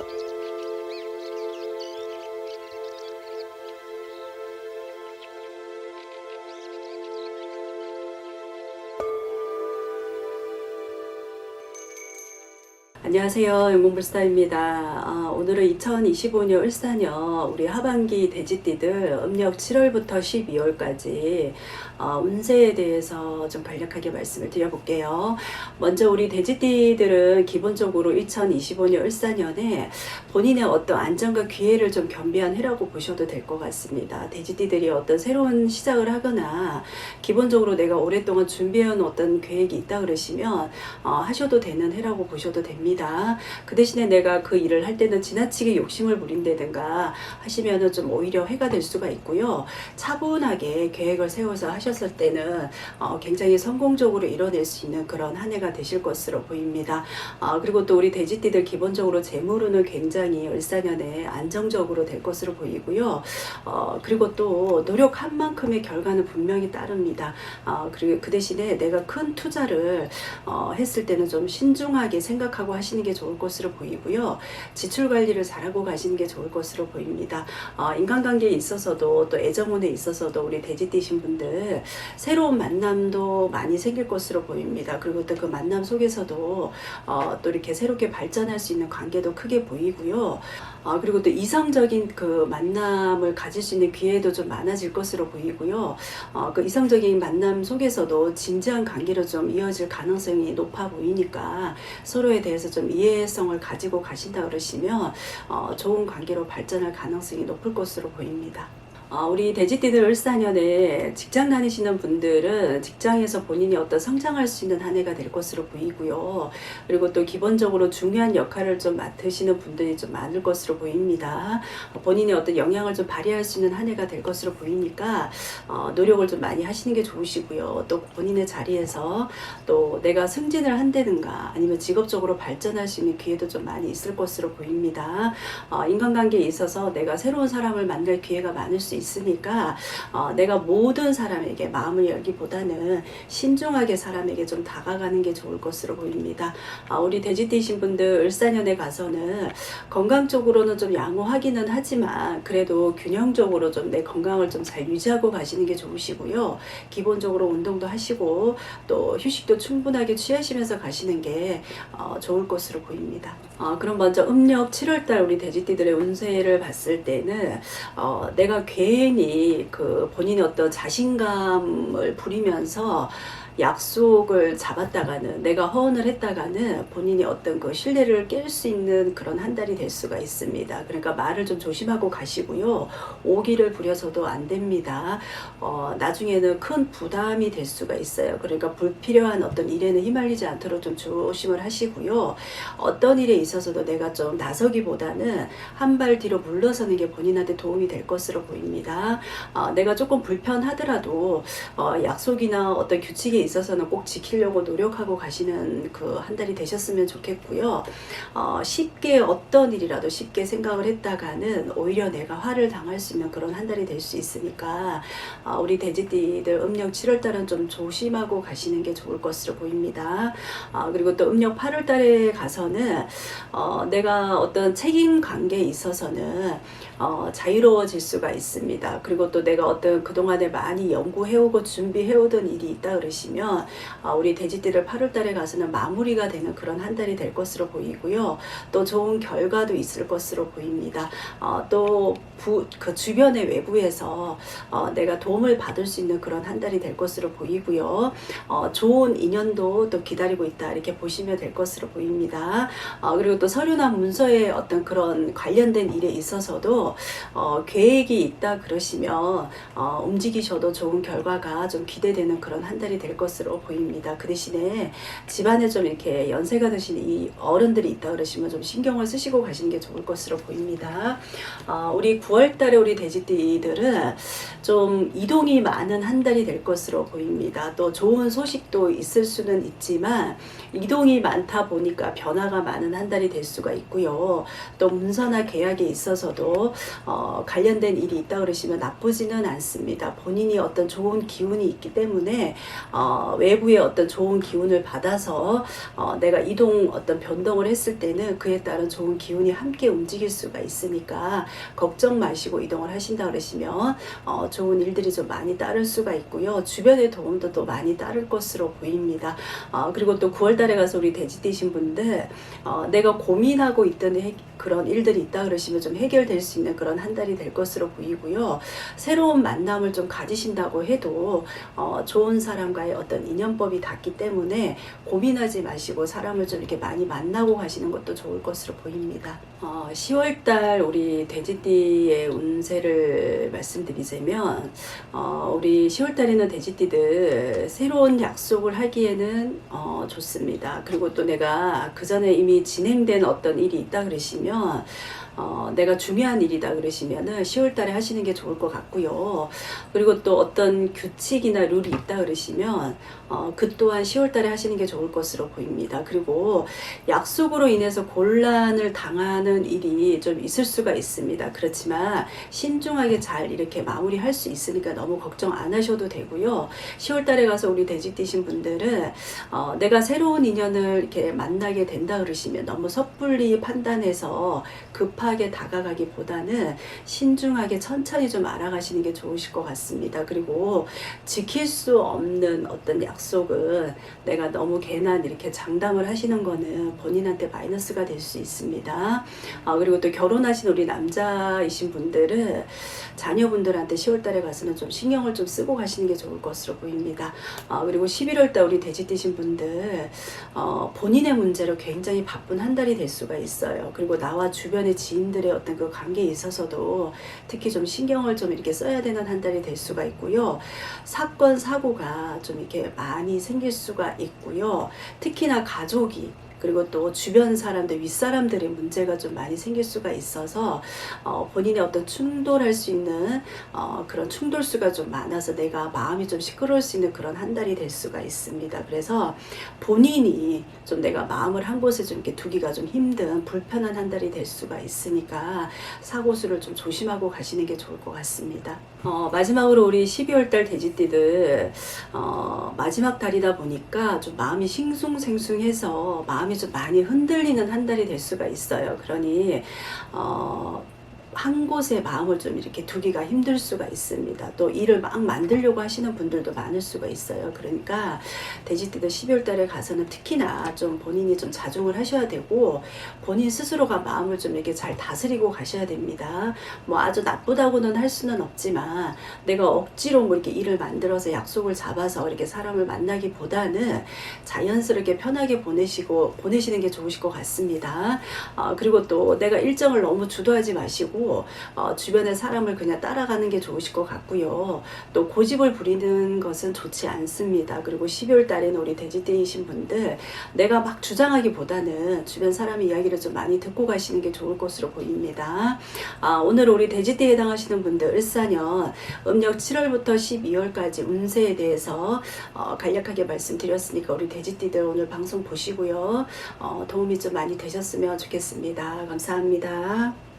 Thank you. 안녕하세요. 영공불스타입니다. 아, 오늘은 2025년 을사년 우리 하반기 돼지띠들 음력 7월부터 12월까지 어, 운세에 대해서 좀 간략하게 말씀을 드려볼게요. 먼저 우리 돼지띠들은 기본적으로 2025년 을사년에 본인의 어떤 안정과 기회를 좀 겸비한 해라고 보셔도 될 것 같습니다. 돼지띠들이 어떤 새로운 시작을 하거나 기본적으로 내가 오랫동안 준비해온 어떤 계획이 있다 그러시면 어, 하셔도 되는 해라고 보셔도 됩니다. 그 대신에 내가 그 일을 할 때는 지나치게 욕심을 부린다든가 하시면은 좀 오히려 해가 될 수가 있고요. 차분하게 계획을 세워서 하셨을 때는 어, 굉장히 성공적으로 이뤄낼 수 있는 그런 한 해가 되실 것으로 보입니다. 아, 그리고 또 우리 돼지띠들 기본적으로 재물운은 굉장히 을사년에 안정적으로 될 것으로 보이고요. 어, 그리고 또 노력한 만큼의 결과는 분명히 따릅니다. 아, 그리고 그 대신에 내가 큰 투자를 어, 했을 때는 좀 신중하게 생각하고 하시 는 게 좋을 것으로 보이고요. 지출 관리를 잘하고 가시는 게 좋을 것으로 보입니다. 어, 인간관계에 있어서도 또 애정운에 있어서도 우리 돼지띠신 분들 새로운 만남도 많이 생길 것으로 보입니다. 그리고 또 그 만남 속에서도 어, 또 이렇게 새롭게 발전할 수 있는 관계도 크게 보이고요. 어, 그리고 또 이성적인 그 만남을 가질 수 있는 기회도 좀 많아질 것으로 보이고요. 어, 그 이성적인 만남 속에서도 진지한 관계로 좀 이어질 가능성이 높아 보이니까 서로에 대해서 좀 이해성을 가지고 가신다 그러시면 어, 좋은 관계로 발전할 가능성이 높을 것으로 보입니다. 어, 우리 돼지띠들 을사년에 직장 다니시는 분들은 직장에서 본인이 어떤 성장할 수 있는 한 해가 될 것으로 보이고요. 그리고 또 기본적으로 중요한 역할을 좀 맡으시는 분들이 좀 많을 것으로 보입니다. 어, 본인이 어떤 영향을 좀 발휘할 수 있는 한 해가 될 것으로 보이니까 어, 노력을 좀 많이 하시는 게 좋으시고요. 또 본인의 자리에서 또 내가 승진을 한다든가 아니면 직업적으로 발전할 수 있는 기회도 좀 많이 있을 것으로 보입니다. 어, 인간관계에 있어서 내가 새로운 사람을 만날 기회가 많을 수 있으니까 어, 내가 모든 사람에게 마음을 열기보다는 신중하게 사람에게 좀 다가가는 게 좋을 것으로 보입니다. 아, 우리 돼지띠신 분들 을사년에 가서는 건강 쪽으로는 좀 양호하기는 하지만 그래도 균형적으로 좀 내 건강을 좀 잘 유지하고 가시는 게 좋으시고요. 기본적으로 운동도 하시고 또 휴식도 충분하게 취하시면서 가시는 게 어, 좋을 것으로 보입니다. 어, 그럼 먼저 음력 7월달 우리 돼지띠들의 운세를 봤을 때는 어, 내가 괜히 그 본인의 어떤 자신감을 부리면서 약속을 잡았다가는 내가 허언을 했다가는 본인이 어떤 그 신뢰를 깰 수 있는 그런 한 달이 될 수가 있습니다. 그러니까 말을 좀 조심하고 가시고요. 오기를 부려서도 안 됩니다. 어, 나중에는 큰 부담이 될 수가 있어요. 그러니까 불필요한 어떤 일에는 휘말리지 않도록 좀 조심을 하시고요. 어떤 일에 있어서도 내가 좀 나서기보다는 한 발 뒤로 물러서는 게 본인한테 도움이 될 것으로 보입니다. 어, 내가 조금 불편하더라도 어, 약속이나 어떤 규칙에 있어서는 꼭 지키려고 노력하고 가시는 그 한 달이 되셨으면 좋겠고요. 어, 쉽게 어떤 일이라도 쉽게 생각을 했다가는 오히려 내가 화를 당할 수 있는 그런 한 달이 될 수 있으니까 어, 우리 돼지띠들 음력 7월 달은 좀 조심하고 가시는 게 좋을 것으로 보입니다. 어, 그리고 또 음력 8월 달에 가서는 어, 내가 어떤 책임 관계에 있어서는 어, 자유로워질 수가 있습니다. 그리고 또 내가 어떤 그동안에 많이 연구해오고 준비해오던 일이 있다 그러시면 어, 우리 돼지띠들 8월 달에 가서는 마무리가 되는 그런 한 달이 될 것으로 보이고요. 또 좋은 결과도 있을 것으로 보입니다. 어, 또그 주변의 외부에서 어, 내가 도움을 받을 수 있는 그런 한 달이 될 것으로 보이고요. 어, 좋은 인연도 또 기다리고 있다 이렇게 보시면 될 것으로 보입니다. 어, 그리고 또 서류나 문서에 어떤 그런 관련된 일에 있어서도 어, 계획이 있다 그러시면 어, 움직이셔도 좋은 결과가 좀 기대되는 그런 한 달이 될 것으로 보입니다. 그 대신에 집안에 좀 이렇게 연세가 드신 이 어른들이 있다 그러시면 좀 신경을 쓰시고 가시는 게 좋을 것으로 보입니다. 어, 우리 9월 달에 우리 돼지띠들은 좀 이동이 많은 한 달이 될 것으로 보입니다. 또 좋은 소식도 있을 수는 있지만 이동이 많다 보니까 변화가 많은 한 달이 될 수가 있고요. 또 문서나 계약에 있어서도 어, 관련된 일이 있다 그러시면 나쁘지는 않습니다. 본인이 어떤 좋은 기운이 있기 때문에 어, 어, 외부의 어떤 좋은 기운을 받아서 어, 내가 이동 어떤 변동을 했을 때는 그에 따른 좋은 기운이 함께 움직일 수가 있으니까 걱정 마시고 이동을 하신다 그러시면 어, 좋은 일들이 좀 많이 따를 수가 있고요. 주변의 도움도 또 많이 따를 것으로 보입니다. 어, 그리고 또 9월달에 가서 우리 돼지띠신 분들 어, 내가 고민하고 있던 해- 그런 일들이 있다 그러시면 좀 해결될 수 있는 그런 한 달이 될 것으로 보이고요. 새로운 만남을 좀 가지신다고 해도 어, 좋은 사람과의 어떤 인연법이 닿기 때문에 고민하지 마시고 사람을 좀 이렇게 많이 만나고 가시는 것도 좋을 것으로 보입니다. 어, 10월달 우리 돼지띠의 운세를 말씀드리자면 어, 우리 10월달에는 돼지띠들 새로운 약속을 하기에는 어, 좋습니다. 그리고 또 내가 그 전에 이미 진행된 어떤 일이 있다 그러시면 뭐냐면 어, 내가 중요한 일이다 그러시면은 10월 달에 하시는 게 좋을 것 같고요. 그리고 또 어떤 규칙이나 룰이 있다 그러시면 어, 그 또한 10월 달에 하시는 게 좋을 것으로 보입니다. 그리고 약속으로 인해서 곤란을 당하는 일이 좀 있을 수가 있습니다. 그렇지만 신중하게 잘 이렇게 마무리할 수 있으니까 너무 걱정 안 하셔도 되고요. 10월 달에 가서 우리 돼지띠신 분들은 어, 내가 새로운 인연을 이렇게 만나게 된다 그러시면 너무 섣불리 판단해서 급 하게 다가가기보다는 신중하게 천천히 좀 알아가시는 게 좋으실 것 같습니다. 그리고 지킬 수 없는 어떤 약속은 내가 너무 괜한 이렇게 장담을 하시는 거는 본인한테 마이너스가 될 수 있습니다. 아, 그리고 또 결혼하신 우리 남자이신 분들은 자녀분들한테 10월 달에 가서는 좀 신경을 좀 쓰고 가시는 게 좋을 것으로 보입니다. 아, 그리고 11월 달 우리 돼지 띠신 분들 어, 본인의 문제로 굉장히 바쁜 한 달이 될 수가 있어요. 그리고 나와 주변의 지 인들의 어떤 그 관계에 있어서도 특히 좀 신경을 좀 이렇게 써야 되는 한 달이 될 수가 있고요. 사건, 사고가 좀 이렇게 많이 생길 수가 있고요. 특히나 가족이 그리고 또 주변 사람들, 윗사람들의 문제가 좀 많이 생길 수가 있어서 어, 본인의 어떤 충돌할 수 있는 어, 그런 충돌수가 좀 많아서 내가 마음이 좀 시끄러울 수 있는 그런 한 달이 될 수가 있습니다. 그래서 본인이 좀 내가 마음을 한 곳에 좀 이렇게 두기가 좀 힘든 불편한 한 달이 될 수가 있으니까 사고수를 좀 조심하고 가시는 게 좋을 것 같습니다. 어, 마지막으로 우리 12월 달 돼지띠들 어, 마지막 달이다 보니까 좀 마음이 싱숭생숭해서 마음 이 좀 많이 흔들리는 한 달이 될 수가 있어요. 그러니 어, 한 곳에 마음을 좀 이렇게 두기가 힘들 수가 있습니다. 또 일을 막 만들려고 하시는 분들도 많을 수가 있어요. 그러니까 돼지띠들 12월 달에 가서는 특히나 좀 본인이 좀 자중을 하셔야 되고 본인 스스로가 마음을 좀 이렇게 잘 다스리고 가셔야 됩니다. 뭐 아주 나쁘다고는 할 수는 없지만 내가 억지로 뭐 이렇게 일을 만들어서 약속을 잡아서 이렇게 사람을 만나기보다는 자연스럽게 편하게 보내시고 보내시는 게 좋으실 것 같습니다. 어, 그리고 또 내가 일정을 너무 주도하지 마시고 어, 주변의 사람을 그냥 따라가는 게 좋으실 것 같고요. 또 고집을 부리는 것은 좋지 않습니다. 그리고 12월 달에는 우리 돼지띠이신 분들 내가 막 주장하기보다는 주변 사람의 이야기를 좀 많이 듣고 가시는 게 좋을 것으로 보입니다. 아, 오늘 우리 돼지띠에 해당하시는 분들 을사년 음력 7월부터 12월까지 운세에 대해서 어, 간략하게 말씀드렸으니까 우리 돼지띠들 오늘 방송 보시고요. 어, 도움이 좀 많이 되셨으면 좋겠습니다. 감사합니다.